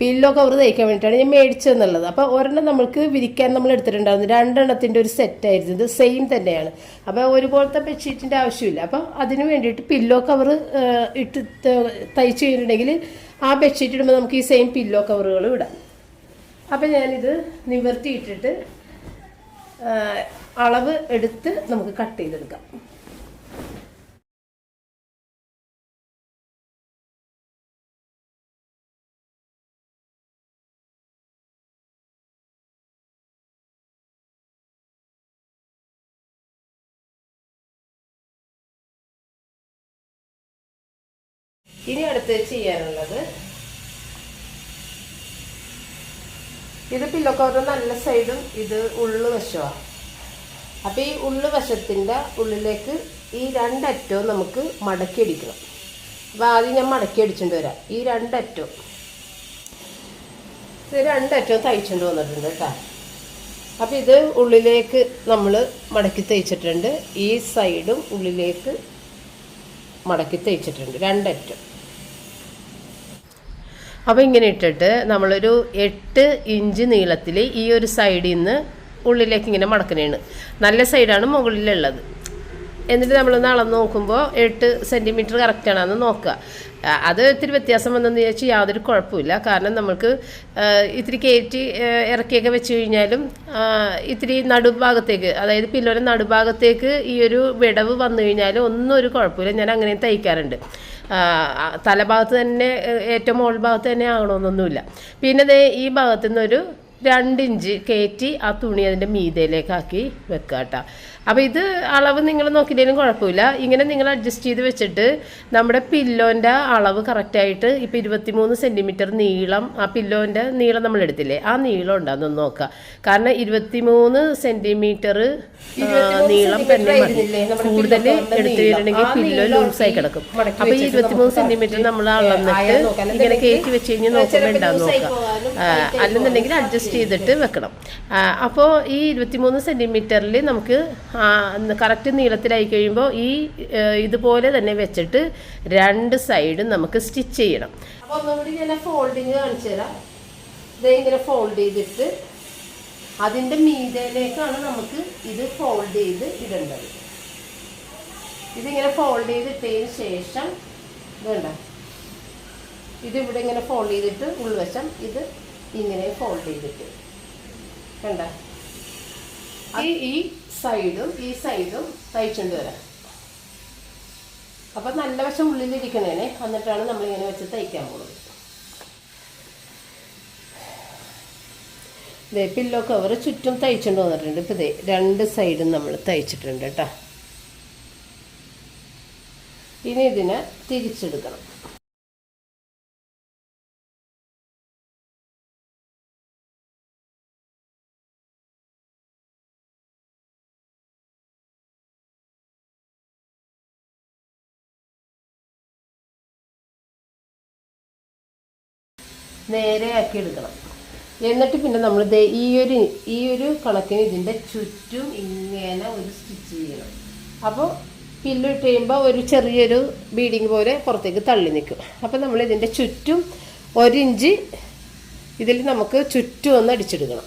പില്ലോ കവർ തയ്ക്കാൻ വേണ്ടിയിട്ടാണ് ഞാൻ മേടിച്ചതെന്നുള്ളത്. അപ്പോൾ ഒരെണ്ണം നമ്മൾക്ക് വിരിക്കാൻ നമ്മൾ എടുത്തിട്ടുണ്ടായിരുന്നു. രണ്ടെണ്ണത്തിന്റെ ഒരു സെറ്റായിരുന്നു ഇത് സെയിം തന്നെയാണ്. അപ്പോൾ ഒരുപോലത്തെ ബെഡ്ഷീറ്റിന്റെ ആവശ്യമില്ല. അപ്പോൾ അതിന് വേണ്ടിയിട്ട് പില്ലോ കവർ ഇട്ട് തയ്ച്ചു കഴിഞ്ഞിട്ടുണ്ടെങ്കിൽ ആ ബെഡ്ഷീറ്റ് ഇടുമ്പോൾ നമുക്ക് ഈ സെയിം പില്ലോ കവറുകൾ ഇടാം. അപ്പം ഞാനിത് നിവർത്തിയിട്ടിട്ട് അളവ് എടുത്ത് നമുക്ക് കട്ട് ചെയ്തെടുക്കാം. ഇനി അടുത്ത് ചെയ്യാനുള്ളത് ഇത് പില്ലോ കവർ നല്ല സൈഡും ഇത് ഉള്ളു വശമാണ്. അപ്പോൾ ഈ ഉള്ളു വശത്തിന്റെ ഉള്ളിലേക്ക് ഈ രണ്ടറ്റവും നമുക്ക് മടക്കി അടിക്കണം. അപ്പോൾ ആദ്യം ഞാൻ മടക്കി അടിച്ചുകൊണ്ട് വരാം. ഈ രണ്ടറ്റവും ഇത് രണ്ടറ്റവും തയ്ച്ചുകൊണ്ട് വന്നിട്ടുണ്ട് കേട്ടോ. അപ്പോൾ ഇത് ഉള്ളിലേക്ക് നമ്മൾ മടക്കി തയ്ച്ചിട്ടുണ്ട്. ഈ സൈഡും ഉള്ളിലേക്ക് മടക്കി തയ്ച്ചിട്ടുണ്ട്. രണ്ടറ്റം അപ്പോൾ ഇങ്ങനെ ഇട്ടിട്ട് നമ്മളൊരു എട്ട് ഇഞ്ച് നീളത്തിൽ ഈ ഒരു സൈഡിൽ നിന്ന് ഉള്ളിലേക്ക് ഇങ്ങനെ മടക്കണേണ്. നല്ല സൈഡാണ് മുകളിലുള്ളത്. എന്നിട്ട് നമ്മളൊന്ന് അളന്ന് നോക്കുമ്പോൾ എട്ട് സെന്റിമീറ്റർ കറക്റ്റാണെന്ന് നോക്കുക. അത് ഇത്തിരി വ്യത്യാസം വന്നെന്ന് ചോദിച്ചാൽ യാതൊരു കുഴപ്പമില്ല. കാരണം നമുക്ക് ഇത്തിരി കയറ്റി ഇറക്കിയൊക്കെ വെച്ച് കഴിഞ്ഞാലും ഇത്തിരി നടുഭാഗത്തേക്ക് അതായത് പില്ലോയുടെ നടുഭാഗത്തേക്ക് ഈ ഒരു വിടവ് വന്നു കഴിഞ്ഞാൽ ഒന്നും ഒരു കുഴപ്പമില്ല. ഞാൻ അങ്ങനെ തയ്ക്കാറുണ്ട്. തലഭാഗത്ത് തന്നെ ഏറ്റവും മുകൾ ഭാഗത്ത് തന്നെ ആകണമെന്നൊന്നുമില്ല. പിന്നെ ഈ ഭാഗത്തു നിന്നൊരു രണ്ടിഞ്ച് കയറ്റി ആ തുണി അതിന്റെ മീതയിലേക്കാക്കി വെക്കുക കേട്ടോ അപ്പോൾ ഇത് അളവ് നിങ്ങൾ നോക്കിയില്ലെങ്കിലും കുഴപ്പമില്ല. ഇങ്ങനെ നിങ്ങൾ അഡ്ജസ്റ്റ് ചെയ്ത് വെച്ചിട്ട് നമ്മുടെ പില്ലോന്റെ അളവ് കറക്റ്റായിട്ട് ഇപ്പോൾ ഇരുപത്തിമൂന്ന് സെന്റിമീറ്റർ നീളം ആ പില്ലോന്റെ നീളം നമ്മൾ എടുത്തില്ലേ? ആ നീളം ഉണ്ടാകുന്ന നോക്കുക. കാരണം ഇരുപത്തിമൂന്ന് സെന്റിമീറ്റർ നീളം തന്നെ കൂടുതൽ എടുത്തു വരണമെങ്കിൽ പില്ലോ ലൂസായി കിടക്കും. അപ്പോൾ ഈ ഇരുപത്തിമൂന്ന് സെന്റിമീറ്റർ നമ്മൾ അളന്നിട്ട് ഇങ്ങനെ കയറ്റി വെച്ച് കഴിഞ്ഞ് നോക്കുമ്പോൾ ഉണ്ടാകും നോക്കുക. അല്ലെന്നുണ്ടെങ്കിൽ അഡ്ജസ്റ്റ് ചെയ്തിട്ട് വെക്കണം. അപ്പോൾ ഈ ഇരുപത്തിമൂന്ന് സെന്റിമീറ്ററിൽ നമുക്ക് കറക്റ്റ് നീളത്തിലായി കഴിയുമ്പോൾ ഈ ഇതുപോലെ തന്നെ വെച്ചിട്ട് രണ്ട് സൈഡും നമുക്ക് സ്റ്റിച്ച് ചെയ്യണം. അപ്പോൾ ഒന്നുകൂടി ഞാൻ ഫോൾഡിങ് കാണിച്ചു തരാം. ഇങ്ങനെ ഫോൾഡ് ചെയ്തിട്ട് അതിന്റെ മീതയിലേക്കാണ് നമുക്ക് ഇത് ഫോൾഡ് ചെയ്ത് ഇടേണ്ടത്. ഇതിങ്ങനെ ഫോൾഡ് ചെയ്തിട്ടതിന് ശേഷം വേണ്ട. ഇത് ഇങ്ങനെ ഫോൾഡ് ചെയ്തിട്ട് ഉൾവശം ഇത് ഇങ്ങനെ ഫോൾഡ് ചെയ്തിട്ട്. കണ്ട? ഈ സൈഡും ഈ സൈഡും തയ്ച്ചുകൊണ്ട് വരാം. അപ്പം നല്ല വശം ഉള്ളിലിരിക്കണേനെ എന്നിട്ടാണ് നമ്മളിങ്ങനെ വെച്ച് തയ്ക്കാൻ പോകുന്നത് ഇതേ പില്ലോ കവർ ചുറ്റും തയ്ച്ചുകൊണ്ട് വന്നിട്ടുണ്ട്. ഇപ്പം ഇതേ രണ്ട് സൈഡും നമ്മൾ തയ്ച്ചിട്ടുണ്ട് കേട്ടോ ഇനി ഇതിനെ തിരിച്ചെടുക്കണം. നേരെയാക്കി എടുക്കണം. എന്നിട്ട് പിന്നെ നമ്മൾ ദേ ഈ ഒരു ഈ ഒരു കണക്കിന് ഇതിന്റെ ചുറ്റും ഇങ്ങനെ ഒരു സ്റ്റിച്ച് ചെയ്യണം. അപ്പോൾ പില്ല് ഇട്ട് കഴിയുമ്പോൾ ഒരു ചെറിയൊരു ബീഡിങ് പോലെ പുറത്തേക്ക് തള്ളി നിൽക്കും. അപ്പോൾ നമ്മൾ ഇതിന്റെ ചുറ്റും ഒരിഞ്ച് ഇതിൽ നമുക്ക് ചുറ്റും ഒന്ന് അടിച്ചെടുക്കണം.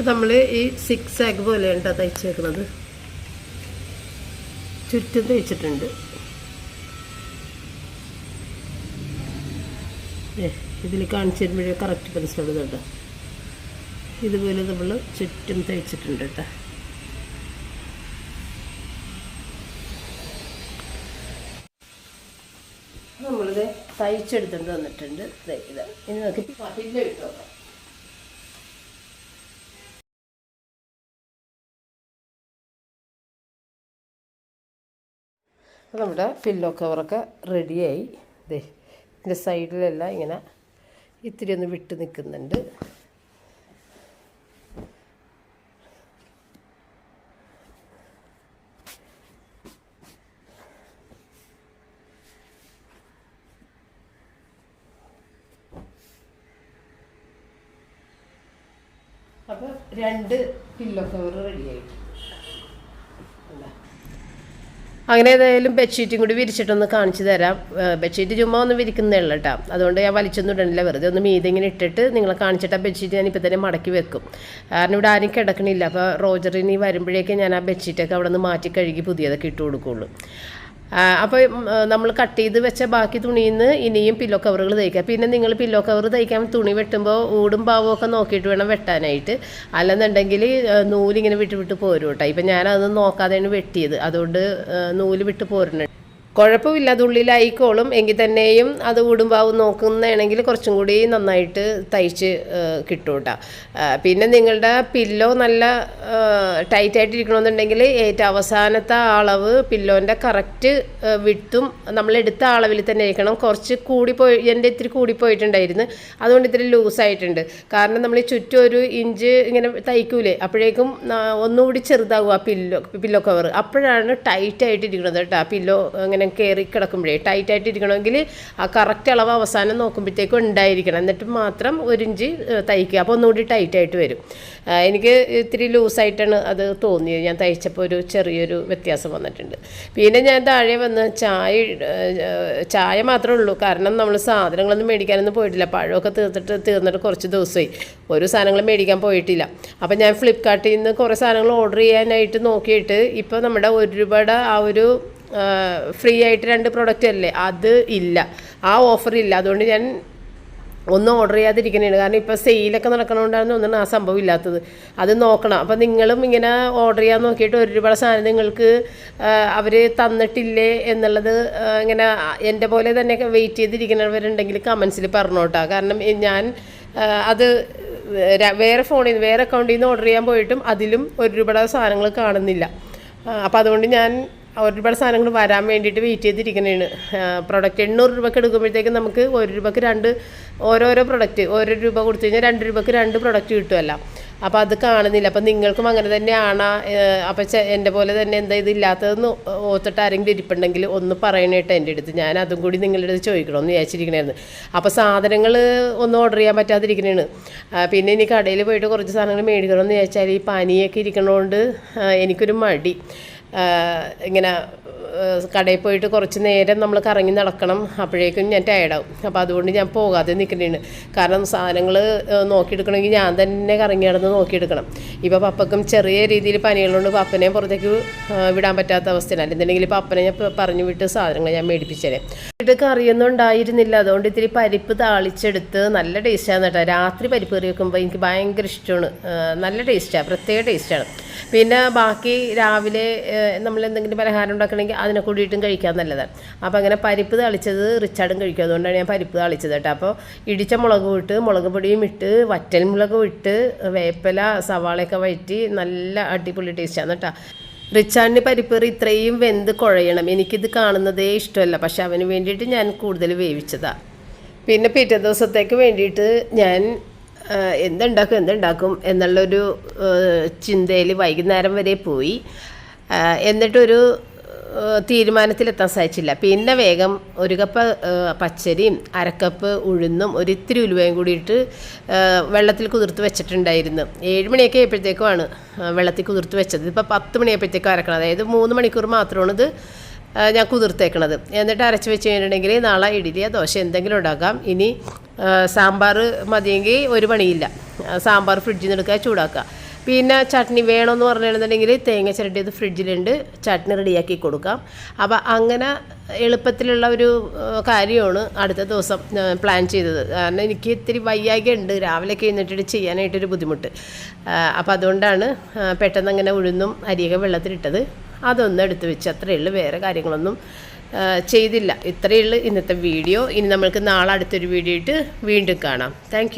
അപ്പോൾ നമ്മൾ ഈ സിക്സ് ആഗ് പോലെയാണ് കേട്ടോ തയ്ച്ചേക്കുന്നത് ചുറ്റും തയ്ച്ചിട്ടുണ്ട്. ഇതിൽ കാണിച്ചു തരുമ്പോഴേ കറക്റ്റ് കേട്ടോ ഇതുപോലെ നമ്മൾ ചുറ്റും തയ്ച്ചിട്ടുണ്ട് കേട്ടോ നമ്മളിത് തയ്ച്ചെടുത്തിട്ട് വന്നിട്ടുണ്ട്. ഇത്. ഇനി നമുക്ക് പിന്നെ ഇട്ട് നമ്മുടെ പില്ലോ കവറൊക്കെ റെഡിയായി ദേ ഇതിന്റെ സൈഡിലെല്ലാം ഇങ്ങനെ ഇത്തിരി ഒന്ന് വിട്ട് നിൽക്കുന്നുണ്ട് അപ്പോൾ രണ്ട് പില്ലോ കവർ റെഡിയായി അങ്ങനെ ഏതായാലും ബെഡ്ഷീറ്റും കൂടി വിരിച്ചിട്ടൊന്ന് കാണിച്ചു തരാം. ബെഡ്ഷീറ്റ് ചുമ്മാ ഒന്നും വിരിക്കുന്നേ ഉള്ളൂ കേട്ടോ. അതുകൊണ്ട് ഞാൻ വലിച്ചൊന്നും ഇടണില്ല. വെറുതെ ഒന്ന് മീതെ ഇങ്ങനെ ഇട്ടിട്ട് നിങ്ങളെ കാണിച്ചിട്ട് ആ ബെഡ്ഷീറ്റ് ഞാൻ ഇപ്പം തന്നെ മടക്കി വെക്കും. കാരണം ഇവിടെ ആരും കിടക്കണില്ല. അപ്പോൾ റോജറിനി വരുമ്പോഴേക്കും ഞാൻ ആ ബെഡ്ഷീറ്റൊക്കെ അവിടെ നിന്ന് മാറ്റി കഴുകി പുതിയതൊക്കെ ഇട്ട് കൊടുക്കുള്ളൂ. അപ്പോൾ നമ്മൾ കട്ട് ചെയ്ത് വെച്ച ബാക്കി തുണിയിൽ നിന്ന് ഇനിയും പില്ലോ കവറുകൾ തയ്ക്കുക പിന്നെ നിങ്ങൾ പില്ലോ കവർ തയ്ക്കാൻ തുണി വെട്ടുമ്പോൾ ഊടും പാവവും ഒക്കെ നോക്കിയിട്ട് വേണം വെട്ടാനായിട്ട്. അല്ലെന്നുണ്ടെങ്കിൽ നൂലിങ്ങനെ വിട്ട് വിട്ട് പോരും കേട്ടോ ഇപ്പം ഞാനത് നോക്കാതെയാണ് വെട്ടിയത്. അതുകൊണ്ട് നൂൽ വിട്ട് പോരുന്നുണ്ട്. കുഴപ്പമില്ല അത് ഉള്ളിലായിക്കോളും എങ്കിൽ തന്നെയും അത് ഊടുംപാവും നോക്കുന്നതാണെങ്കിൽ കുറച്ചും കൂടി നന്നായിട്ട് തയ്ച്ച് കിട്ടും കേട്ടോ. പിന്നെ നിങ്ങളുടെ പില്ലോ നല്ല ടൈറ്റായിട്ടിരിക്കണമെന്നുണ്ടെങ്കിൽ ഏറ്റവും അവസാനത്തെ അളവ് പില്ലോന്റെ കറക്റ്റ് വിട്ടും നമ്മൾ എടുത്ത അളവിൽ തന്നെ ഇരിക്കണം കുറച്ച് കൂടിപ്പോയി എന്റെ ഇത്തിരി കൂടിപ്പോയിട്ടുണ്ടായിരുന്നു അതുകൊണ്ട് ഇത്തിരി ലൂസായിട്ടുണ്ട് കാരണം നമ്മൾ ചുറ്റും ഒരു ഇഞ്ച് ഇങ്ങനെ തയ്ക്കൂലേ അപ്പോഴേക്കും ഒന്നുകൂടി ചെറുതാകും ആ പില്ലോ പില്ലോ കവർ അപ്പോഴാണ് ടൈറ്റ് ആയിട്ടിരിക്കുന്നത് കേട്ടോ ആ പില്ലോ ഇങ്ങനെ കയറി കിടക്കുമ്പോഴേ ടൈറ്റ് ആയിട്ടിരിക്കണമെങ്കിൽ ആ കറക്റ്റ് അളവ് അവസാനം നോക്കുമ്പോഴത്തേക്കും ഉണ്ടായിരിക്കണം. എന്നിട്ട് മാത്രം ഒരു ഇഞ്ച് തയ്ക്കുക. അപ്പോൾ ഒന്നുകൂടി ടൈറ്റ് ആയിട്ട് വരും. എനിക്ക് ഇത്തിരി ലൂസായിട്ടാണ് അത് തോന്നിയത്. ഞാൻ തയ്ച്ചപ്പോൾ ഒരു ചെറിയൊരു വ്യത്യാസം വന്നിട്ടുണ്ട്. പിന്നെ ഞാൻ താഴെ വന്ന് ചായ ചായ മാത്രമേ ഉള്ളൂ. കാരണം നമ്മൾ സാധനങ്ങളൊന്നും മേടിക്കാനൊന്നും പോയിട്ടില്ല. പഴമൊക്കെ തീർത്തിട്ട് തീർന്നിട്ട് കുറച്ച് ദിവസമായി. ഒരു സാധനങ്ങൾ മേടിക്കാൻ പോയിട്ടില്ല. അപ്പം ഞാൻ ഫ്ലിപ്കാർട്ടിൽ നിന്ന് കുറേ സാധനങ്ങൾ ഓർഡർ ചെയ്യാനായിട്ട് നോക്കിയിട്ട് ഇപ്പോൾ നമ്മുടെ ഒരുപാട് ആ ഒരു ഫ്രീ ആയിട്ട് രണ്ട് പ്രൊഡക്റ്റ് അല്ലേ? അത് ഇല്ല. ആ ഓഫർ ഇല്ല. അതുകൊണ്ട് ഞാൻ ഒന്നും ഓർഡർ ചെയ്യാതിരിക്കുന്നതാണ് കാരണം ഇപ്പോൾ സെയിലൊക്കെ നടക്കണോണ്ടാണ് ഒന്നും ആ സംഭവം ഇല്ലാത്തത്. അത് നോക്കണം. അപ്പം നിങ്ങളും ഇങ്ങനെ ഓർഡർ ചെയ്യാൻ നോക്കിയിട്ട് ഒരുപാട് സാധനം നിങ്ങൾക്ക് അവർ തന്നിട്ടില്ലേ എന്നുള്ളത് ഇങ്ങനെ എന്റെ പോലെ തന്നെ വെയിറ്റ് ചെയ്തിരിക്കുന്നവരുണ്ടെങ്കിൽ കമൻസിൽ പറഞ്ഞോട്ടാ. കാരണം ഞാൻ അത് വേറെ ഫോണിൽ നിന്ന് വേറെ അക്കൗണ്ടിൽ നിന്ന് ഓർഡർ ചെയ്യാൻ പോയിട്ടും അതിലും ഒരു സാധനങ്ങൾ കാണുന്നില്ല. അപ്പോൾ അതുകൊണ്ട് ഞാൻ ഒരുപാട് സാധനങ്ങൾ വരാൻ വേണ്ടിയിട്ട് വെയിറ്റ് ചെയ്തിരിക്കുന്നതാണ് പ്രൊഡക്റ്റ് എണ്ണൂറ് രൂപയ്ക്ക് എടുക്കുമ്പോഴത്തേക്കും നമുക്ക് ഒരു രൂപയ്ക്ക് രണ്ട് ഓരോരോ പ്രൊഡക്റ്റ് ഓരോ രൂപ കൊടുത്തു കഴിഞ്ഞാൽ രണ്ട് രൂപയ്ക്ക് രണ്ട് പ്രൊഡക്റ്റ് കിട്ടുമല്ല അപ്പോൾ അത് കാണുന്നില്ല. അപ്പം നിങ്ങൾക്കും അങ്ങനെ തന്നെയാണ് അപ്പം എന്റെ പോലെ തന്നെ എന്താ ഇതില്ലാത്തതെന്ന് ഓർത്തിട്ട് ആരെങ്കിലും ഇരിപ്പുണ്ടെങ്കിൽ ഒന്ന് പറയണേട്ടോ എന്റെ അടുത്ത്. ഞാൻ അതും കൂടി നിങ്ങളുടെ അടുത്ത് ചോദിക്കണമെന്ന് വിചാരിച്ചിരിക്കണമായിരുന്നു അപ്പോൾ സാധനങ്ങൾ ഒന്നും ഓർഡർ ചെയ്യാൻ പറ്റാതിരിക്കണേണ്. പിന്നെ ഇനി കടയിൽ പോയിട്ട് കുറച്ച് സാധനങ്ങൾ മേടിക്കണമെന്ന് വിചാരിച്ചാൽ ഈ പനിയൊക്കെ ഇരിക്കണോണ്ട് എനിക്കൊരു മടി. ഇങ്ങനെ കടയിൽ പോയിട്ട് കുറച്ച് നേരം നമ്മൾ കറങ്ങി നടക്കണം. അപ്പോഴേക്കും ഞാൻ ടയർഡാവും അപ്പോൾ അതുകൊണ്ട് ഞാൻ പോകാതെ നിൽക്കുന്നതാണ് കാരണം സാധനങ്ങൾ നോക്കിയെടുക്കണമെങ്കിൽ ഞാൻ തന്നെ കറങ്ങി നടന്ന് നോക്കിയെടുക്കണം. ഇപ്പോൾ പപ്പക്കും ചെറിയ രീതിയിൽ പനികളുണ്ട്. പപ്പനെ പുറത്തേക്ക് വിടാൻ പറ്റാത്ത അവസ്ഥയാണ്. അല്ലെന്നുണ്ടെങ്കിൽ പപ്പനെ ഞാൻ പറഞ്ഞു വിട്ട് സാധനങ്ങൾ ഞാൻ മേടിപ്പിച്ചേനെ. ഇത് കറിയൊന്നും ഉണ്ടായിരുന്നില്ല. അതുകൊണ്ട് ഇത്തിരി പരിപ്പ് താളിച്ചെടുത്ത് നല്ല ടേസ്റ്റാണ് കേട്ടോ. രാത്രി പരിപ്പ് കറി വെക്കുമ്പോൾ എനിക്ക് ഭയങ്കര ഇഷ്ടമാണ്. നല്ല ടേസ്റ്റാണ് പ്രത്യേക ടേസ്റ്റാണ് പിന്നെ ബാക്കി രാവിലെ നമ്മൾ എന്തെങ്കിലും പലഹാരം ഉണ്ടാക്കണമെങ്കിൽ അതിനെ കൂടിയിട്ടും കഴിക്കാൻ നല്ലതാണ്. അപ്പോൾ അങ്ങനെ പരിപ്പ് തളിച്ചത് റിച്ചാർഡും കഴിക്കും. അതുകൊണ്ടാണ് ഞാൻ പരിപ്പ് തളിച്ചത് കേട്ടോ. അപ്പോൾ ഇടിച്ച മുളക് ഇട്ട് മുളക് പൊടിയും ഇട്ട് വറ്റൽ മുളകും ഇട്ട് വേപ്പില സവാളയൊക്കെ വഴറ്റി നല്ല അടിപൊളി ടേസ്റ്റാണ് കേട്ടോ. റിച്ചാർഡിന് പരിപ്പേറി ഇത്രയും വെന്ത് കുഴയണം. എനിക്കിത് കാണുന്നതേ ഇഷ്ടമല്ല. പക്ഷെ അവന് വേണ്ടിയിട്ട് ഞാൻ കൂടുതൽ വേവിച്ചതാണ് പിന്നെ പിറ്റേ ദിവസത്തേക്ക് വേണ്ടിയിട്ട് ഞാൻ എന്തുണ്ടാക്കും എന്തുണ്ടാക്കും എന്നുള്ളൊരു ചിന്തയിൽ വൈകുന്നേരം വരെ പോയി. എന്നിട്ടൊരു തീരുമാനത്തിലെത്താൻ സാധിച്ചില്ല. പിന്നെ വേഗം ഒരു കപ്പ് പച്ചരിയും അരക്കപ്പ് ഉഴുന്നും ഒരു ഇത്തിരി ഉലുവയും കൂടിയിട്ട് വെള്ളത്തിൽ കുതിർത്ത് വെച്ചിട്ടുണ്ടായിരുന്നു. ഏഴ് മണിയൊക്കെ ആയപ്പോഴത്തേക്കുമാണ് വെള്ളത്തിൽ കുതിർത്ത് വെച്ചത്. ഇപ്പോൾ പത്ത് മണിയായപ്പോഴത്തേക്കും അരക്കണം. അതായത് മൂന്ന് മണിക്കൂർ മാത്രമാണ് ഇത് ഞാൻ കുതിർത്തേക്കണത്. എന്നിട്ട് അരച്ച് വെച്ച് കഴിഞ്ഞിട്ടുണ്ടെങ്കിൽ നാളെ ഇഡ്ഡലിയോ ദോശ എന്തെങ്കിലും ഉണ്ടാക്കാം. ഇനി സാമ്പാർ മതിയെങ്കിൽ ഒരു പണിയില്ല. സാമ്പാർ ഫ്രിഡ്ജിൽ നിന്ന് എടുക്കുക ചൂടാക്കുക. പിന്നെ ചട്നി വേണമെന്ന് പറഞ്ഞിരുന്നുണ്ടെങ്കിൽ തേങ്ങ ചിരട്ടിയത് ഫ്രിഡ്ജിലുണ്ട്. ചട്നി റെഡിയാക്കി കൊടുക്കാം. അപ്പോൾ അങ്ങനെ എളുപ്പത്തിലുള്ള ഒരു കാര്യമാണ് അടുത്ത ദിവസം പ്ലാൻ ചെയ്തത്. കാരണം എനിക്ക് ഇത്തിരി വയ്യാകെ ഉണ്ട് എഴുന്നേറ്റിട്ട് ചെയ്യാനായിട്ടൊരു ബുദ്ധിമുട്ട്. അപ്പോൾ അതുകൊണ്ടാണ് പെട്ടെന്ന് അങ്ങനെ ഉഴുന്നും അരിയൊക്കെ വെള്ളത്തിലിട്ടത്. അതൊന്നും എടുത്തു വെച്ച് അത്രയേ ഉള്ളൂ. വേറെ കാര്യങ്ങളൊന്നും ചെയ്തില്ല. ഇത്രയേ ഉള്ളൂ ഇന്നത്തെ വീഡിയോ. ഇനി നമ്മൾക്ക് നാളെ അടുത്തൊരു വീഡിയോ ഇട്ട് വീണ്ടും കാണാം. താങ്ക്